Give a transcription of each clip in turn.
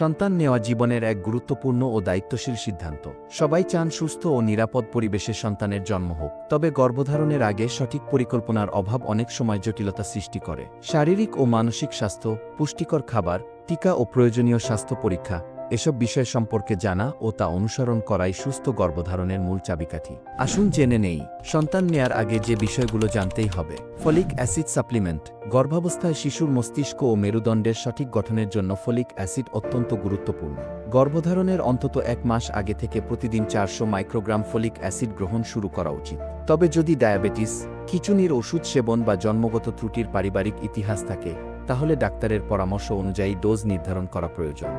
সন্তান নেওয়া জীবনের এক গুরুত্বপূর্ণ ও দায়িত্বশীল সিদ্ধান্ত। সবাই চান সুস্থ ও নিরাপদ পরিবেশে সন্তানের জন্ম হোক, তবে গর্ভধারণের আগে সঠিক পরিকল্পনার অভাব অনেক সময় জটিলতা সৃষ্টি করে। শারীরিক ও মানসিক স্বাস্থ্য, পুষ্টিকর খাবার, টিকা ও প্রয়োজনীয় স্বাস্থ্য পরীক্ষা এসব বিষয় সম্পর্কে জানা ও তা অনুসরণ করাই সুস্থ গর্ভধারণের মূল চাবিকাঠি। আসুন জেনে নেই, সন্তান নেয়ার আগে যে বিষয়গুলো জানতেই হবে। ফলিক অ্যাসিড সাপ্লিমেন্ট, গর্ভাবস্থায় শিশুর মস্তিষ্ক ও মেরুদণ্ডের সঠিক গঠনের জন্য ফলিক অ্যাসিড অত্যন্ত গুরুত্বপূর্ণ। গর্ভধারণের অন্তত এক মাস আগে থেকে প্রতিদিন চারশো মাইক্রোগ্রাম ফলিক অ্যাসিড গ্রহণ শুরু করা উচিত। তবে যদি ডায়াবেটিস খিচুনির ওষুধ সেবন বা জন্মগত ত্রুটির পারিবারিক ইতিহাস থাকে তাহলে ডাক্তারের পরামর্শ অনুযায়ী ডোজ নির্ধারণ করা প্রয়োজন।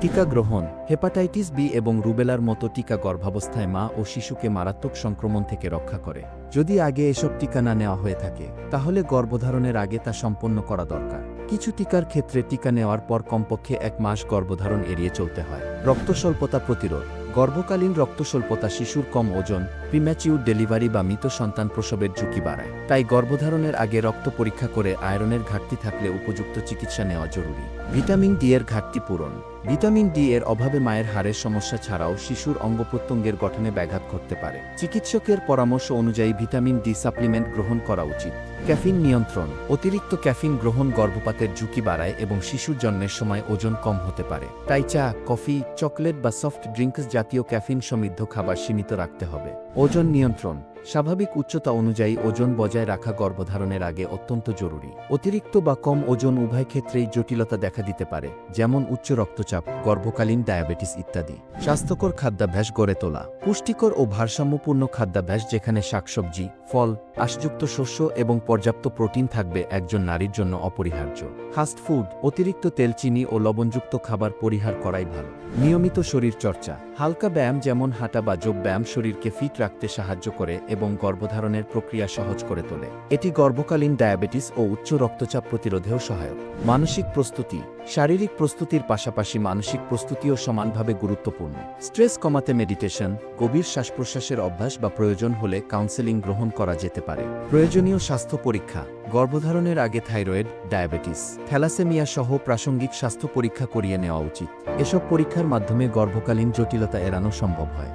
টিকা গ্রহণ, হেপাটাইটিস বি এবং রুবেলার মতো টিকা গর্ভাবস্থায় মা ও শিশুকে মারাত্মক সংক্রমণ থেকে রক্ষা করে। যদি আগে এসব টিকা না নেওয়া হয়ে থাকে, তাহলে গর্ভধারণের আগে তা সম্পন্ন করা দরকার। কিছু টিকার ক্ষেত্রে টিকা নেওয়ার পর কমপক্ষে এক মাস গর্ভধারণ এড়িয়ে চলতে হয়। রক্তস্বল্পতা প্রতিরোধ গর্ভকালীন রক্তস্বল্পতা শিশুর কম ওজন প্রিম্যাচিউর ডেলিভারি বা মৃত সন্তান প্রসবের ঝুঁকি বাড়ায়। তাই গর্ভধারণের আগে রক্ত পরীক্ষা করে আয়রনের ঘাটতি থাকলে উপযুক্ত চিকিৎসা নেওয়া জরুরি। ভিটামিন ডি এর ঘাটতি পূরণ। ভিটামিন ডি এর অভাবে মায়ের হাড়ের সমস্যা ছাড়াও শিশুর অঙ্গপ্রত্যঙ্গের গঠনে ব্যাঘাত ঘটতে পারে। চিকিৎসকের পরামর্শ অনুযায়ী ভিটামিন ডি সাপ্লিমেন্ট গ্রহণ করা উচিত। ক্যাফিন নিয়ন্ত্রণ। অতিরিক্ত ক্যাফিন গ্রহণ গর্ভপাতের ঝুঁকি বাড়ায় এবং শিশুর জন্মের সময় ওজন কম হতে পারে। তাই চা, কফি, চকলেট বা সফট ড্রিঙ্কস জাতীয় ক্যাফিন সমৃদ্ধ খাবার সীমিত রাখতে হবে। ওজন নিয়ন্ত্রণ। স্বাভাবিক উচ্চতা অনুযায়ী ওজন বজায় রাখা গর্ভধারণের আগে অত্যন্ত জরুরি। অতিরিক্ত বা কম ওজন উভয় ক্ষেত্রেই জটিলতা দেখা দিতে পারে, যেমন উচ্চ রক্তচাপ, গর্ভকালীন ডায়াবেটিস ইত্যাদি। স্বাস্থ্যকর খাদ্যাভ্যাস গড়ে তোলা। পুষ্টিকর ও ভারসাম্যপূর্ণ খাদ্যাভ্যাস যেখানে শাকসবজি, ফল, আশযুক্ত শস্য এবং পর্যাপ্ত প্রোটিন থাকবে একজন নারীর জন্য অপরিহার্য। ফাস্ট ফুড, অতিরিক্ত তেল চিনি ও লবণযুক্ত খাবার পরিহার করাই ভালো। নিয়মিত শরীর চর্চা, হালকা ব্যায়াম যেমন হাঁটা বা যোগ ব্যায়াম শরীরকে ফিট রাখতে সাহায্য করে এবং গর্ভধারণের প্রক্রিয়া সহজ করে তোলে। এটি গর্ভকালীন ডায়াবেটিস ও উচ্চ রক্তচাপ প্রতিরোধেও সহায়ক। মানসিক প্রস্তুতি শারীরিক প্রস্তুতির পাশাপাশি মানসিক প্রস্তুতিও সমানভাবে গুরুত্বপূর্ণ। স্ট্রেস কমাতে মেডিটেশন, গভীর শ্বাস প্রশ্বাসের অভ্যাস বা প্রয়োজন হলে কাউন্সেলিং গ্রহণ করা যেতে পারে। প্রয়োজনীয় স্বাস্থ্য পরীক্ষা, গর্ভধারণের আগে থাইরয়েড, ডায়াবেটিস, থ্যালাসেমিয়া সহ প্রাসঙ্গিক স্বাস্থ্য পরীক্ষা করিয়ে নেওয়া উচিত। এসব পরীক্ষার মাধ্যমে গর্ভকালীন জটিলতা এড়ানো সম্ভব হয়।